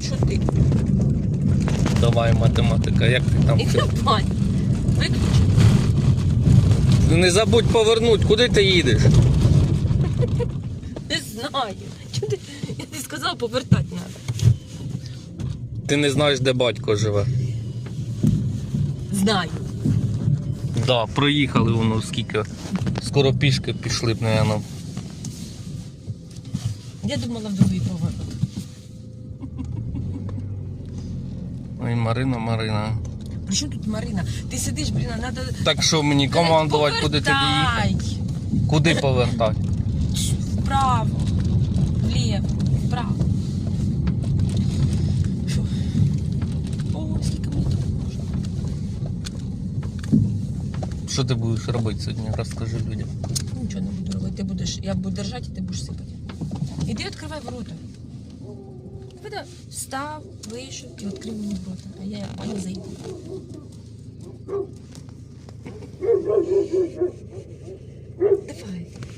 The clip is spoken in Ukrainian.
Що ти? Давай математика, як ти там? Іди в. Виключи. Не забудь повернути, куди ти їдеш? Не знаю. Чому ти? Я тобі сказала, повертати треба. Ти не знаєш, де батько живе. Знаю. Да, проїхали воно скільки. Скоро пішки пішли б, наверное. Я думала в другий поворот. Ой, Марина, Марина. При чому тут Марина? Ти сидиш, блін, а треба... Так що мені командувати, куди тобі їхати? Куди повертати? Вправо. Вліво. Вправо. Що? О, скільки мені тут можна. Що ти будеш робити сьогодні? Розкажи людям. Нічого не буду робити. Ти будеш, я буду держати, і ти будеш сипати. Іди відкривай ворота. Вида, встав, вийшов і відкрив мені ворота. А я як пані заїду.